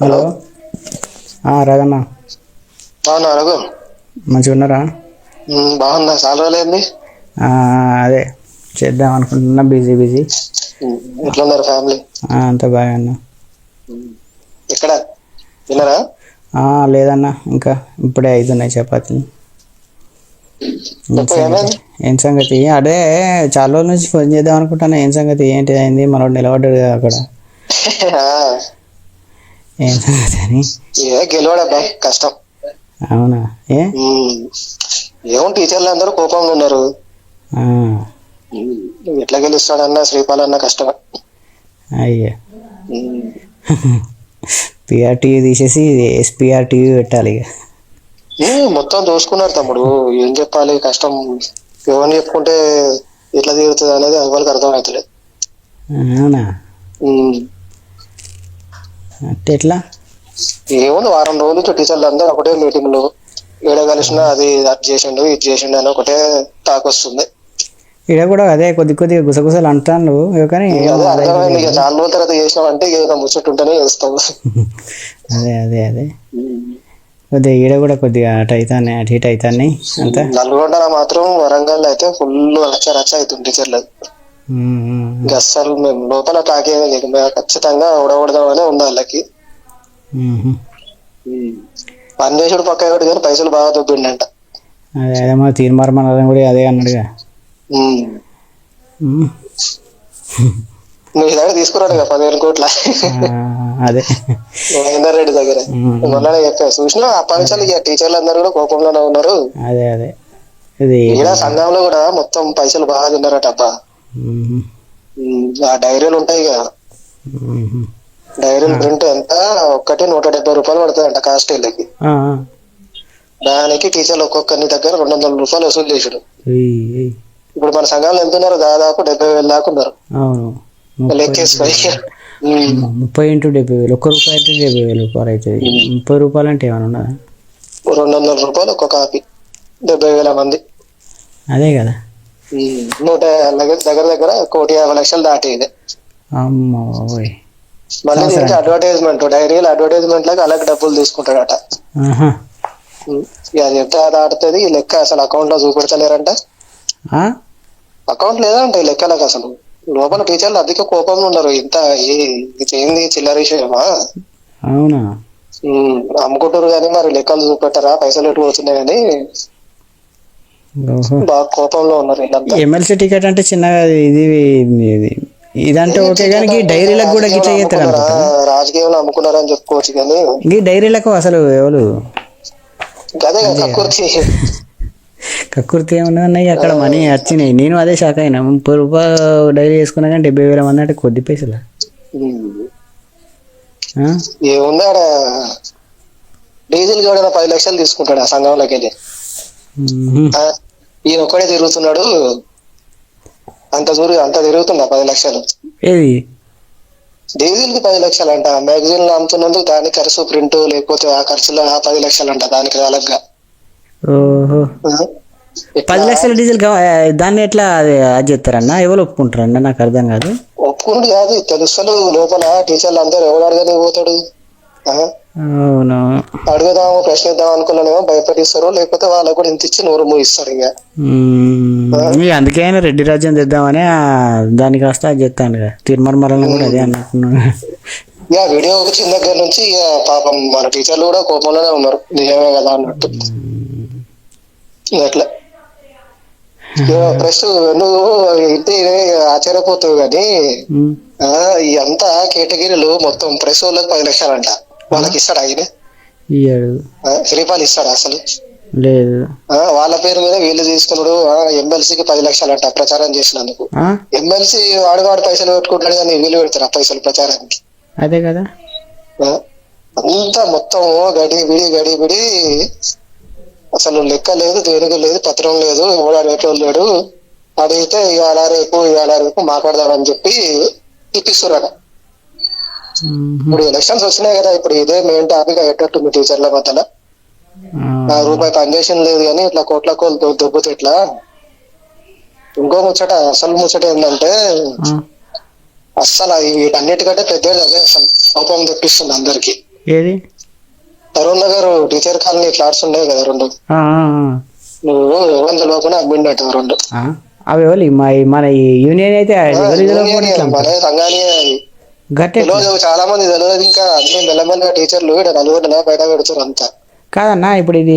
Hello. ఆ, రాగన్న బాగున్నా రఘు? మంచిగా ఉన్నారా? బాగున్నా. చాలా రోజులైంది. అదే చేద్దాం అనుకుంటున్నా. Busy busy. ఎట్లున్నారు ఫ్యామిలీ? అంత బాగా ఉన్నా. ఎక్కడ? విన్నారా ఆ, లేదన్న. ఇంకా ఇప్పుడే అవుతున్నాయి చపాతీలు ఏం సంగతి? ఏమైంది? ఏం సంగతి? అదే చాలా రోజుల నుంచి ఫోన్ చేద్దాం అనుకుంటాను ఏం సంగతి? ఏంటి? అయింది మనోడు నిలబడ్డాడు కదా అక్కడ. ఏం సంగతి ఏ గెలవడబ్బా కష్టం. అవునా? ఏ? ఏమో టీచర్లు అందరూ కోపంగా ఉన్నారు. ఎట్లా గెలుస్తాడన్నా శ్రీపాల్ అన్న కష్టం అయ్యా పిఆర్టీవీ తీసేసి ఎస్పీఆర్ టీవీ పెట్టాలి ఇక. ఉమ్, మొత్తం దోసుకున్నారు తమ్ముడు. ఏం చెప్పాలి? కష్టం. ఎవరిని చెప్పుకుంటే ఎట్లా తీరుతుంది అనేది ఎవరికి అర్థం అవుతలేదు అవునా? అంటే ఎట్లా? ఏముంది వారం రోజుల టీచర్లు అందరూ ఒకటే మీటింగ్లో ఏడ కలిసినా అది అది చేసిండు ఇది చేసిండు అని ఒకటే టాక్ వస్తుంది. ఇక్కడ కూడా అదే కొద్ది కొద్దిగా గుసగుసలు అంటాను కానీ చాలా రోజుల తర్వాత చేసినామంటే ఇక ఏదో ముచ్చట ఉంటేనే చేస్తాం. అదే అదే అదే. కొద్దిగా ఈడ కూడా కొద్దిగా అటు అవుతానే అటు ఇటు అవుతాయి అంతా? నల్గొండలో మాత్రం వరంగల్ అయితే ఫుల్ రచ్చ రచ్చ అవుతుంది టీచర్లు. ఇంకా అస్సలు మేము లోపల టాక్ ఖచ్చితంగా ఉడగొడదామనే ఉంది వాళ్ళకి. పని చేసుడు పక్క కానీ పైసలు బాగా దొబ్బిండంట. అదే మన కూడా అదే అన్నాడుగా. మీ దగ్గర తీసుకురాడు కదా పదివేల కోట్ల. అదే. మహేందర్ రెడ్డి దగ్గర. ఉమ్, మొన్ననే చెప్పా చూసినా అప్పటి ఇక టీచర్లు అందరూ కూడా కోపంలోనే ఉన్నారు. అదే అదే. ఇది సంఘంలో కూడా మొత్తం పైసలు బాగా తిన్నారట అబ్బా. ఆ డైరీలు ఉంటాయి కదా. డైరీలు ప్రింట్ ఎంత? ఒక్కటి నూట డెబ్బై రూపాయలు పడుతుందంట కాస్ట్ వీళ్ళకి. దానికి టీచర్లు ఒక్కొక్కరిని దగ్గర రెండు వందల రూపాయలు వసూలు చేసాడు. ఇప్పుడు మన సంఘంలో ఎంత ఉన్నారు దాదాపు డెబ్బై వేల దాకా ఉన్నారు. ముప్పై ఇంటూ డెబ్బై వేలు. ఒక్క రూపాయి అయితే డెబ్బై వేలు రూపాయలు అవుతుంది ముప్పై రూపాయలు అంటే ఏమైనా ఉన్నదా? రెండు వందల రూపాయలు ఒక్క కాపీ. డెబ్బై వేల మంది. అదే కదా. నూట దగ్గర దగ్గర దగ్గర కోటి యాభై లక్షలు దాటి ఇది అమ్మో ఓయ్. మళ్ళీ దీనికి అడ్వర్టైజ్మెంట్ డైరీలు అడ్వర్టైజ్మెంట్ లాగా అలాగే డబ్బులు తీసుకుంటాడట. అది ఎంత దాటుతుంది ఈ లెక్క అసలు అకౌంట్లో చూపెడతలేరంట? అకౌంట్ లేదా అంటే ఈ లెక్కలకు అసలు. లోపల టీచర్లు అధిక కోపంగా ఉన్నారు ఇంత ఏంది చిల్లర విషయమా? అవునా? అమ్ముకుంటారు కానీ మరి లెక్కలు చూపెట్టరా? పైసలు ఎటు ఓహో బాగా కోపంలో ఉన్నారు ఎమ్మెల్సీ టికెట్ అంటే చిన్నగా ఇది ఇది ఇదంటే ఓకే కానీ డైరీలకు కూడా గిట్లా చేస్తారు రాజకీయంలో అమ్ముకున్నారని చెప్పుకోవచ్చు కానీ. ఈ డైరీలకు అసలు ఎవరు? కక్కుర్తి. కక్కుర్తి ఏమన్నా అక్కడ మనీ వచ్చినాయి. నేను అదే షాక్ అయినా. ముప్పై రూపాయలు డైరీ వేసుకున్నా కానీ డెబ్బై వేల మంది అంటే కొద్ది పైసలు? ఏముంది డీజిల్ కూడా పది లక్షలు తీసుకుంటాడు ఆ సంఘంలోకి వెళ్ళి? ఈయన ఒక్కడే తిరుగుతున్నాడు. అంత దూరం అంత తిరుగుతున్నా పది లక్షలు. ఏది? డీజిల్కి పది లక్షలు అంట మ్యాగజైన్ అమ్ముతున్నందుకు దాని ఖర్చు ప్రింట్ లేకపోతే ఆ ఖర్చులో ఆ పది లక్షలు అంట దానికి అలగ్గా పది లక్షల డీజిల్ దాన్ని ఎట్లా అది చేస్తారన్న? ఎవరు ఒప్పుకుంటారన్న? నాకు అర్థం కాదు. ఒప్పుకుంటు కాదు తెలుసలు లోపల. టీచర్లు అందరూ ఎవరు అడగని పోతాడు? అవును? అడుగుదాము ప్రశ్నిద్దాం అనుకున్నానేమో భయపెట్టిస్తారు లేకపోతే వాళ్ళకు కూడా ఇంత ఇచ్చి నోరు మూయిస్తారు ఇక. అందుకే ఆయన రెడ్డి రాజ్యం తెద్దామని దానికి కాస్త అది చెప్తాను తిరుమల కూడా అదే అనుకున్నాను ఇక వీడియో వచ్చిన దగ్గర నుంచి ఇక పాపం మన టీచర్లు కూడా కోపంలోనే ఉన్నారు. నిజమే కదా అన్నట్టు. అట్లా. ప్రెస్ నువ్వు ఇంటి ఆశ్చర్యపోతావు కానీ అంతా కేటగిరీలు మొత్తం ప్రెస్ వాళ్ళకి పది లక్షలంట. వాళ్ళకి ఇస్తాడు ఆయన ఇయ్యాడు. శ్రీపాల్ ఇస్తాడు అసలు? లేదు. ఆ, వాళ్ళ పేరు మీద వీళ్ళు తీసుకున్నాడు. ఎమ్మెల్సీకి పది లక్షలంట ప్రచారం చేసినందుకు? ఎమ్మెల్సీ వాడు వాడు పైసలు పెట్టుకుంటాడు కానీ వీళ్ళు పెడతారు ఆ పైసలు ప్రచారానికి? అదే కదా? అంతా మొత్తం గడి బిడి గడి బిడి. అసలు లెక్క లేదు దేనికి లేదు పత్రం లేదు ఎవడు అడిగేటోళ్ళు లేడు అడిగితే ఇవాళ రేపు ఇవాళ రేపు మాట్లాడదామని చెప్పి ఇప్పిస్తున్నాడు. ఇప్పుడు ఎలక్షన్స్ వచ్చినాయి కదా ఇప్పుడు ఇదే మెయిన్ టాపిక్ అయ్యేటట్టు మీ టీచర్ల మధ్యలో. రూపాయి పనిచేసిన లేదు కానీ ఇట్లా కోట్ల కోట్లు దొబ్బుతే ఇట్లా ఇంకో ముచ్చట అసలు ముచ్చట ఏంటంటే. అస్సలు వీటన్నిటికంటే పెద్దది అదే అసలు కోపం తెప్పిస్తుంది అందరికి. ఏది? Tarun Nagar teacher colony flats ఉన్నాయి కదా రెండు. నువ్వు ఎవరు తెలియకుండా అమ్మిండట రెండు. అవి మన యూనియన్ అయితే మన తెలియదు చాలా మంది తెలియదు ఇంకా అన్ని మెల్లమెల్లగా టీచర్లు ఇక్కడ నలుగురు బయట పెడుతారు అంతా. కాదన్నా ఇప్పుడు ఇది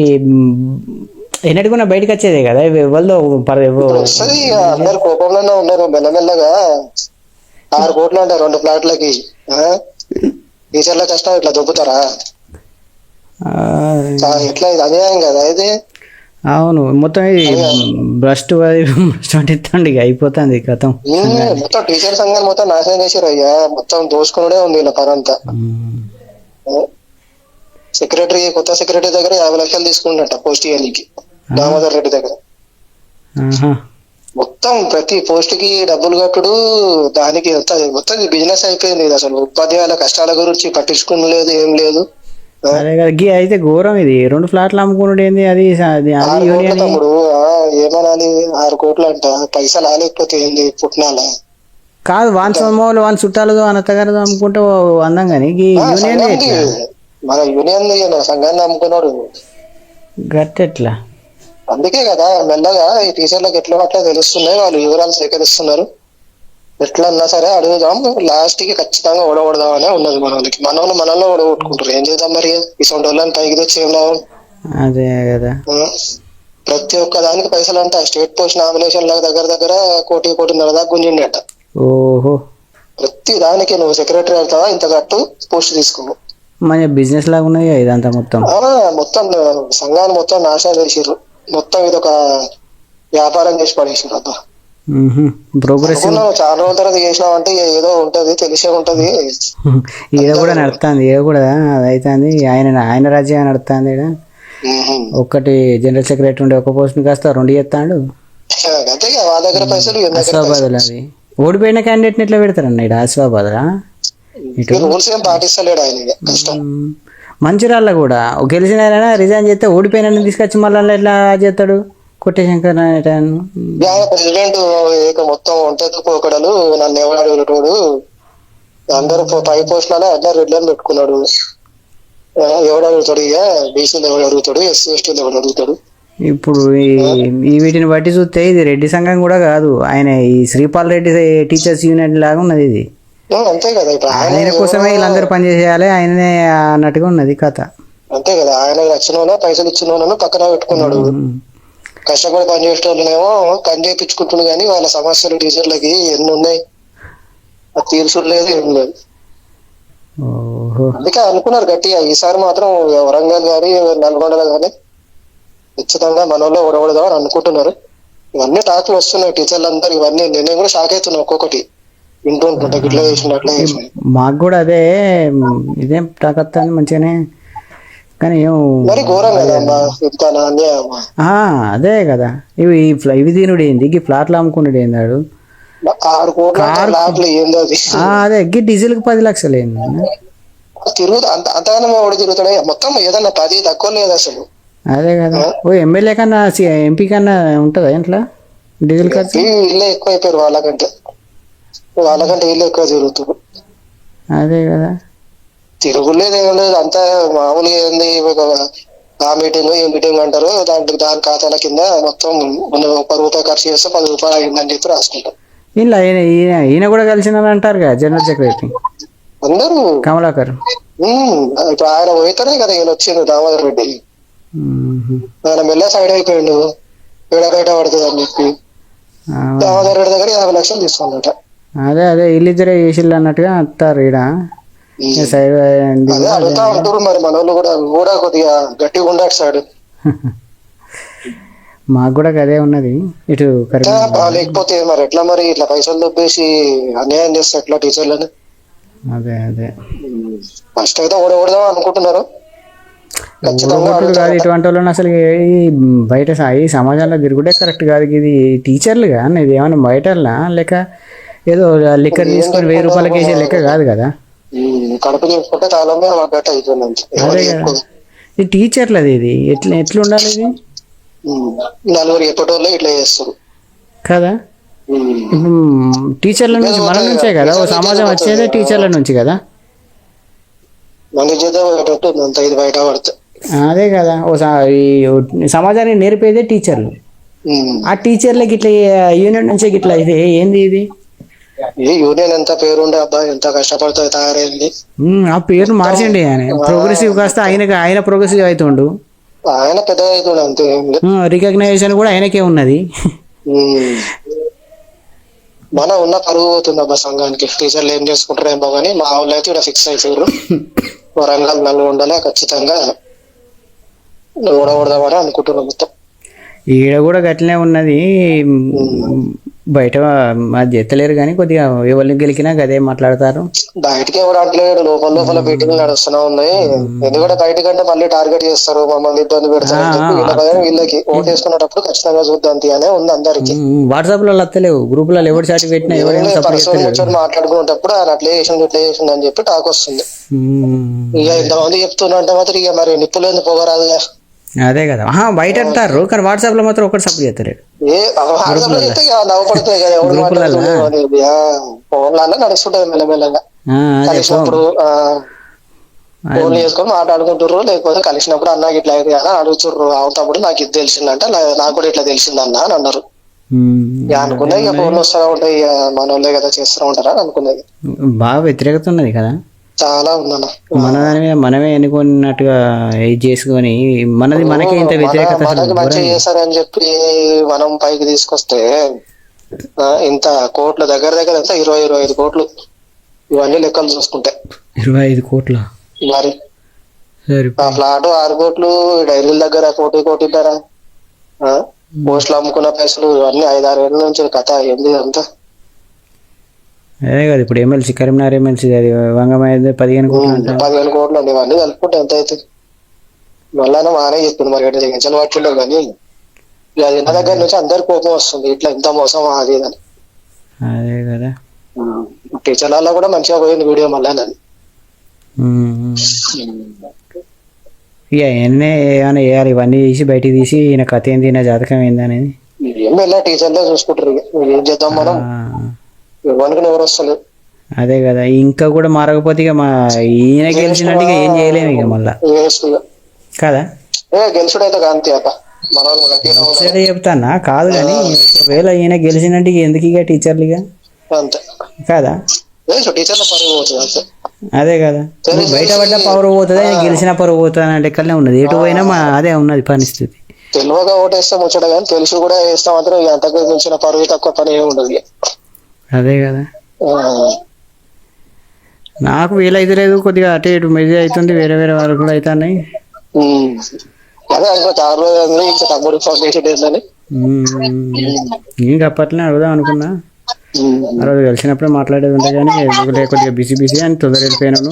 ఎన్నటికున్నా బయటకు వచ్చేదే కదా ఎవరిదో వస్తుంది అందరు కోపంలోనే ఉన్నారు మెల్లమెల్లగా. ఆరు కోట్లు అంటే రెండు ప్లాట్లకి ఆ? టీచర్ల కష్టం ఇట్లా దొబ్బుతారా? ఎట్లా ఇది అన్యాయం కదా ఇది. అవును మొత్తం ఇస్తాండి ఇక అయిపోతుంది ఉమ్, మొత్తం టీచర్ సంఘాన్ని మొత్తం నాశనం చేశారు అయ్యా. మొత్తం దోసుకునే ఉంది ఇలా పరంతా. సెక్రటరీ కొత్త సెక్రటరీ దగ్గర యాభై లక్షలు తీసుకుంటట పోస్ట్ ఇయర్లీకి దామోదర్ రెడ్డి దగ్గర. మొత్తం ప్రతి పోస్ట్కి డబ్బులు కట్టుడు దానికి మొత్తం బిజినెస్ అయిపోయింది. అసలు ఉపాధ్యాయుల కష్టాల గురించి పట్టించుకుని లేదు ఏం లేదు. అదే కదా గీ అయితే ఘోరం ఇది. రెండు ఫ్లాట్లు అమ్ముకున్నాడు ఏంది? అది తమ్ముడు ఏమనాలి ఆరు కోట్లు అంట పైసలు ఆలేకపోతే ఏంది పుట్టినాల కాదు వాన్ సొమ్మలు వాన్ చుట్టాలు వాన్ అత్తగారు అమ్ముకుంటే అందం కానీ ఈ యూనియన్ మన యూనియన్ సంఘాన్ని అమ్ముకున్నాడు. గట్టెట్లా? అందుకే కదా మెల్లగా ఈ టీచర్లకు ఎట్లా అట్లా తెలుస్తున్నాయి వాళ్ళు వివరాలు సేకరిస్తున్నారు. ఎట్లా అన్నా సరే అడుగుదాం. లాస్ట్కి ఖచ్చితంగా ఓడగొడదాం అనే ఉన్నది మన వాళ్ళకి మన వాళ్ళు మనల్లో ఓడగొట్టుకుంటారు. ఏం చేద్దాం మరి? ఇటువంటి వాళ్ళని పైకి తెచ్చి ఏం లాభం అదే కదా? ప్రతి ఒక్క దానికి పైసలు అంట స్టేట్ పోస్ట్ నామినేషన్ ల దగ్గర దగ్గర కోటి కోటిన్నర దాకా గుంజిండట. ఓహో. ప్రతి దానికి నువ్వు సెక్రటరీ అవుతావా? ఇంత కట్టు పోస్ట్ తీసుకో. మన బిజినెస్ లాగా ఉన్నది కదా ఇదంతా మొత్తం. మొత్తం సంఘాన్ని మొత్తం నాశనం చేసిర్రు. మొత్తం ఇది ఒక వ్యాపారం చేసి పడేసిర్రు. అబ్బా. ప్రోగ్రెసివ్ అనుకున్నావు చాలా రోజుల తర్వాత చేసినావు అంటే ఏదో ఉంటది తెలిసే ఉంటది. ఈడ కూడా నడుస్తుంది ఈడ కూడా అది అవుతుంది ఆయన ఆయన రాజ్యం నడుస్తుంది ఈడ. ఉహుం. ఒక్కటి జనరల్ సెక్రటరీ ఉండే ఒక పోస్ట్ కాస్త రెండు చేస్తాడు ఆసిఫాబాద్ అది ఓడిపోయిన క్యాండిడేట్ ఎట్లా పెడతారన్న ఇక్కడ. కష్టం. మంచిరాళ్ళ కూడా. గెలిచిన ఆయన రిజైన్ చేస్తే ఓడిపోయిన తీసుకొచ్చి మళ్ళీ ఎట్లా చేస్తాడు. యా, ప్రెసిడెంట్ ఇక మొత్తం ఒంటెత్తు పోకడలు నన్ను ఎవడు అడుగుతాడు అందరూ పో- పోస్టులలో అందరు రెడ్లను పెట్టుకున్నాడు. ఎవడు అడుగుతాడు ఇక? బీసీలు ఎవడు అడుగుతాడు? ఎస్సీ ఎస్టీలు ఎవడు అడుగుతాడు? ఇప్పుడు ఈ- వీటిని బట్టి చూస్తే ఇది రెడ్డి సంఘం కూడా కాదు. ఆయన ఈ శ్రీపాల్ రెడ్డి టీచర్స్ యూనియన్ లాగా ఉన్నది ఇది. అంతే కదా. ఇప్పుడు ఆయన కోసమే వీళ్ళందరూ పనిచేసేయాలి ఆయననే అన్నట్టుగా ఉన్నది కథ. అంతే కదా. ఆయన వాళ్ళ పైసలు ఇచ్చిన పక్కన పెట్టుకున్నాడు. కష్టపడి పని చేసే వాళ్ళనేమో పని చేయించుకుంటున్నాడు కానీ వాళ్ళ సమస్యలు టీచర్లకి ఎన్ని ఉన్నాయి? అది తీర్చుడు లేదు ఏం లేదు. అందుకే అనుకున్నారు గట్టిగా. ఈసారి మాత్రం వరంగల్ గాని నల్గొండలో గాని ఖచ్చితంగా మనలో ఓడగొడదాం అని అనుకుంటున్నారు. ఇవన్నీ టాకులు వస్తున్నాయి టీచర్లు అందరు ఇవన్నీ నేను కూడా షాక్ అవుతున్నా ఒక్కొక్కటి. వింటూ ఉంటుంటా ఇట్లా చేసిన అట్లా చేసిన మాకు కూడా అదే ఇదేం తాకత్తాను మంచిగానే. కానీ ఏం అదే కదా. ఇవి ఇవి తినుడు ఏంది? ఈ ఫ్లాట్లు అమ్ముకున్నాడు ఏంది ఆడు ఆరు కోట్ల లాభలు ఏందో అది. గీ డీజిల్కి పది లక్షలు ఏంది? తిరుగుతా అంత అంతగానో వాడు తిరుగుతాడే. మొత్తం ఏదన్నా పది తక్కువ లేదు అసలు. అదే కదా. ఓ ఎమ్మెల్యే కన్నా ఎంపీ కన్నా ఉంటుందా ఇంట్లో? డీజిల్ ఖర్చు? వీళ్ళే ఎక్కువ అయిపోయారు వాళ్ళకంటే. వాళ్ళకంటే వీళ్ళు ఎక్కువ తిరుగుతారు అదే కదా. తిరుగులేదు. ఏం లేదు అంతా మామూలుగా ఏంది ఆ మీటింగ్ ఈ మీటింగ్ అంటారు. దాంట్లో దాని ఖాతాల కింద మొత్తం మనం ఒక రూపాయి ఖర్చు చేస్తే పది రూపాయలు అయిందని చెప్పి రాసుకుంటాం ఇలా ఈయన ఈయన కూడా కలిసిందని అంటారు కదా జనరల్ సెక్రటరీ. అందరూ. కమలాకర్. ఇప్పుడు ఆయన పోయితేనే కదా ఈయన వచ్చింది దామోదర్ రెడ్డి. ఆయన మెల్ల సైడ్ అయిపోయిండు. ఏడ బయట పడుతుంది అని చెప్పి దామోదర్ రెడ్డి దగ్గర యాభై లక్షలు తీసుకున్నట అదే అదే వీళ్ళిద్దరే చేసిల్లు అన్నట్టుగా అంటారు ఈడ. సైడ్ అయ్యండి. అదే అడుగుతా ఉంటారు మరి మన వాళ్ళు కూడా కూడా కొద్దిగా గట్టిగా ఉండడు సైడ్ మాకు కూడా అదే ఉన్నది. ఇటు లేకపోతే మరి ఎట్లా మరి ఇట్లా పైసలు దొబ్బేసి అన్యాయం చేస్తే ఎట్లా టీచర్లని? అదే అదే. ఫస్ట్ అయితే ఓడగొడదాం అనుకుంటున్నారు. కాదు ఇటువంటి వాళ్ళని అసలు ఈ బయట ఈ సమాజంలో తిరుగుడే కరెక్ట్ కాదు. ఇది టీచర్లుగా ఇది ఏమైనా బయట లేక ఏదో లిక్కర్ తీసుకొని వెయ్యి రూపాయలకి వేసే లెక్క కాదు కదా? కడుపు చేసుకుంటే కదా చెప్పుకోదు. ఇది టీచర్లది ఇది. ఎట్లా ఎట్లా ఉండాలి ఇది? నలుగురు ఎప్పటోళ్ళు ఇట్లా చేస్తారు. కదా? టీచర్ల నుంచి మన నుంచే కదా? ఓ సమాజం వచ్చేదే టీచర్ల నుంచి కదా? అదే కదా. ఓ సా- ఈ సమాజానికి నేర్పేదే టీచర్లు. ఆ టీచర్లకి ఇట్లా యూనియన్ నుంచి ఇట్లా ఇది. ఏంది ఇది? ఈ యూనియన్ ఎంత పేరుండే అబ్బాయి ఎంత కష్టపడితే తయారైంది? ఆ పేరు మార్చండి ఆయన. ప్రోగ్రెసివ్ కాస్త ఆయనకి ఆయన ప్రోగ్రెసివ్ అవుతుండు. ఆయన పెద్దగా అవుతుండే అంతే రికగ్నైజేషన్ కూడా ఆయనకే ఉన్నది. మన ఉన్న పరువు పోతుంది అబ్బా సంఘానికి. టీచర్లు ఏం చేసుకుంటారు ఏమో కానీ మా వాళ్ళు అయితే ఇక్కడ ఫిక్స్ అయిపోయారు వరంగల్ నల్గొండలే ఖచ్చితంగా ఓడగొడదామని అనుకుంటున్నాం మొత్తం. ఈడ కూడా గట్లనే ఉన్నది. బయట అది ఎత్తలేరు కానీ కొద్దిగా ఎవరిని గెలికినా గదే మాట్లాడతారు. బయటికి ఎవరు అంటలేడు లోపల లోపల మీటింగ్లు నడుస్తూనే ఉన్నాయి. ఎందుకంటే బయటకంటే మళ్ళీ టార్గెట్ చేస్తారు. మమ్మల్ని ఇబ్బంది పెడతారు వీళ్ళకి. ఓటు వేసుకునేటప్పుడు ఖచ్చితంగా చూద్దాం అనే ఉంది అందరికి. వాట్సాప్లో వస్తలేవు గ్రూపులలో ఎవరు చాటి పెట్టినా ఎవరైనా మాట్లాడుకునేటప్పుడు ఆయన అట్లా చేసిండు ఇట్లా చేసిండు అని చెప్పి టాక్ వస్తుంది. ఇక ఇంతమంది చెప్తున్నా అంటే మాత్రం ఇక మరి నిప్పులేదు పోగరాదుగా. అదే కదా. బయట అంటారు కానీ మాత్రం ఒకటి సపోర్ట్ వాట్సాప్లో ఆ, అదే కలిసినప్పుడు ఆ, ఫోన్ చేసుకొని మాట్లాడుకుంటుర్రు లేకపోతే కలిసినప్పుడు అన్న ఇట్లా అయింది కదా అడుగుతుర్రు అవుతప్పుడు నాకు ఇది తెలిసిందంటే నాకు కూడా ఇట్లా తెలిసిందన్న అని అన్నారు. ఉమ్, ఇక అనుకున్నా ఇక ఫోన్లు వస్తూ ఉంటాయి మన వాళ్ళే కదా చేస్తూ ఉంటారా అని అనుకున్నది బాగా వ్యతిరేకత ఉన్నది కదా. చాలా ఉందన్న. మన దాని మనమే ఎన్నుకున్నట్టుగా ఇది చేసుకొని మనది మనకే ఇంత వ్యతిరేకత మంచిగా చేశారని చెప్పి మనం పైకి తీసుకొస్తే ఇంత కోట్ల దగ్గర దగ్గర ఎంత? ఇరవై ఇరవై ఐదు కోట్లు ఇవన్నీ లెక్కలు చూసుకుంటే. ఇరవై ఐదు కోట్ల? మరి ఆ ఫ్లాట్ ఆరు కోట్లు డైరీల దగ్గర కోటి కోటిన్నర ఆ, పోస్టులు అమ్ముకున్న పైసలు ఇవన్నీ ఐదు ఆరు ఏళ్ళ నుంచి కథ ఏంది అంతా అదే కదా ఇప్పుడు ఎమ్మెల్సీ కరీంనగర్ ఎమ్మెల్సీ అది వంగమైన పదిహేను కోట్లు అంట పదివేల కోట్లు అండి ఇవన్నీ కలుపుకుంటే ఎంత అవుతుంది? మళ్ళా మానే చెప్పింది మరి ఎట్లా జగించలు పట్టిండవు కానీ ఇక అది నా దగ్గర నుంచి అందరికి కోపం వస్తుంది ఇట్లా ఇంత మోసం అది అని. అదే కదా. టీచర్లలో కూడా మంచిగా పోయింది వీడియో మళ్ళా నన్ను. ఇక ఎన్నే ఏమైనా వేయాలి ఇవన్నీ తీసి బయటికి తీసి ఈయన కథ ఏంది ఈయన జాతకం ఏంది అనేది? ఏం వెళ్ళా టీచర్లే చూసుకుంటారు. ఏం చేద్దాం మనం? ఎవరు వస్తలేదు అదే కదా ఇంకా కూడా మారకపోతే ఇక మా ఈయన గెలిచినట్టు ఏం చేయలేము ఇక మళ్ళా. కదా? ఏ గెలుచుడు అయితే చెప్తానా? కాదు కానీ ఒకవేళ ఈయన గెలిచినట్టు ఎందుకు ఇక టీచర్లు ఇక? అంతే. కాదా? అదే కదా. బయట పడ్డ పవర్ పోతుంది? ఆయన గెలిచిన పవర్ పోతుంది అనే లెక్కలనే ఉన్నది. ఎటు పోయినా మా అదే ఉన్నది పరిస్థితి. తెలివగా ఓటేస్తే ముచ్చట కానీ తెలిసి కూడా వేస్తే మాత్రం అంతకు మించిన పరుగు తక్కువ పని ఏమి ఉండదు. అదే కదా. నాకు వీలైతే లేదు కొద్దిగా అటు ఇటు మెజీ అవుతుంది వేరే వేరే వాళ్ళు కూడా అవుతున్నాయి ఇంకా అప్పట్లనే అడుగుదాం అనుకున్నా. ఆ రోజు కలిసినప్పుడే మాట్లాడేది ఉంటే కానీ కొద్దిగా బిజీ బిజీ అని తొందర వెళ్ళిపోయినాను.